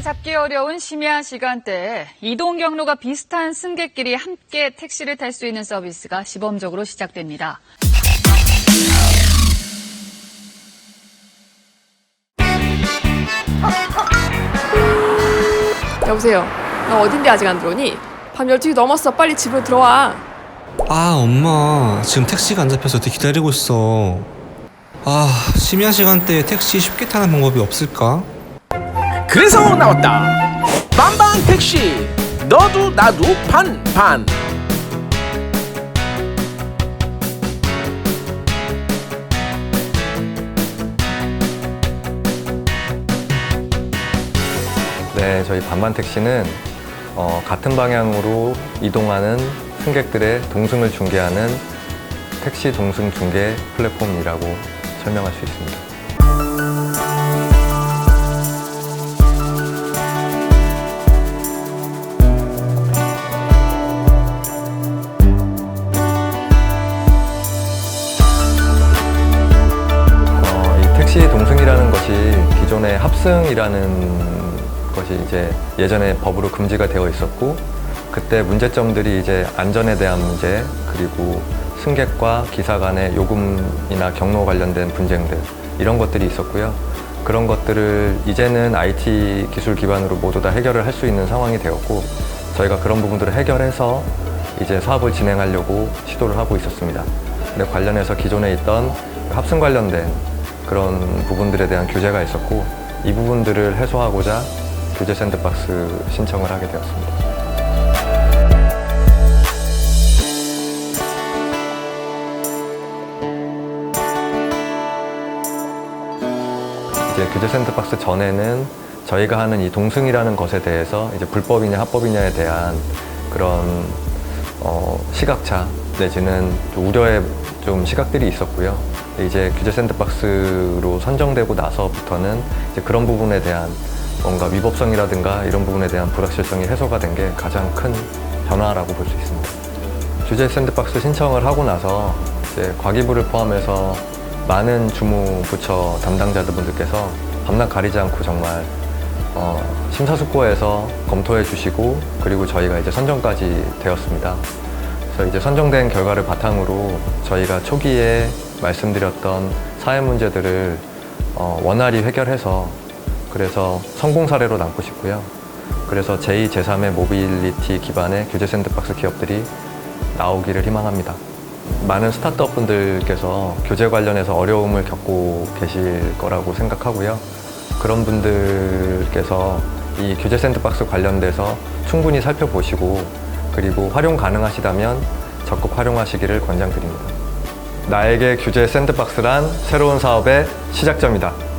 잡기 어려운 심야 시간대에 이동 경로가 비슷한 승객끼리 함께 택시를 탈 수 있는 서비스가 시범적으로 시작됩니다. 여보세요. 너 어딘데 아직 안 들어오니? 밤 12시 넘었어. 빨리 집으로 들어와. 아 엄마 지금 택시가 안 잡혀서 기다리고 있어 아 심야 시간대에 택시 쉽게 타는 방법이 없을까? 그래서 나왔다. 빵빵 택시. 너도 나도 반반. 네, 저희 반반 택시는 어, 같은 방향으로 이동하는 승객들의 동승을 중개하는 택시 동승 중개 플랫폼이라고 설명할 수 있습니다. 택시 동승이라는 것이 기존의 합승이라는 것이 이제 예전에 법으로 금지가 되어 있었고 그때 문제점들이 이제 안전에 대한 문제 그리고 승객과 기사 간의 요금이나 경로 관련된 분쟁들 이런 것들이 있었고요. 그런 것들을 이제는 IT 기술 기반으로 모두 다 해결을 할 수 있는 상황이 되었고 저희가 그런 부분들을 해결해서 이제 사업을 진행하려고 시도를 하고 있었습니다. 근데 관련해서 기존에 있던 합승 관련된 그런 부분들에 대한 규제가 있었고 이 부분들을 해소하고자 규제 샌드박스 신청을 하게 되었습니다. 이제 규제 샌드박스 전에는 저희가 하는 이 동승이라는 것에 대해서 이제 불법이냐 합법이냐에 대한 그런 어, 시각차 내지는 좀 우려의 좀 시각들이 있었고요. 이제 규제 샌드박스로 선정되고 나서부터는 이제 그런 부분에 대한 뭔가 위법성이라든가 이런 부분에 대한 불확실성이 해소가 된 게 가장 큰 변화라고 볼 수 있습니다. 규제 샌드박스 신청을 하고 나서 이제 과기부를 포함해서 많은 주무 부처 담당자분들께서 밤낮 가리지 않고 정말 어, 심사숙고해서 검토해 주시고 그리고 저희가 이제 선정까지 되었습니다. 그래서 이제 선정된 결과를 바탕으로 저희가 초기에 말씀드렸던 사회 문제들을 어, 원활히 해결해서 그래서 성공 사례로 남고 싶고요. 그래서 제2, 제3의 모빌리티 기반의 규제 샌드박스 기업들이 나오기를 희망합니다. 많은 스타트업 분들께서 교재 관련해서 어려움을 겪고 계실 거라고 생각하고요. 그런 분들께서 이 규제 샌드박스 관련돼서 충분히 살펴보시고 그리고 활용 가능하시다면 적극 활용하시기를 권장드립니다. 나에게 규제 샌드박스란 새로운 사업의 시작점이다.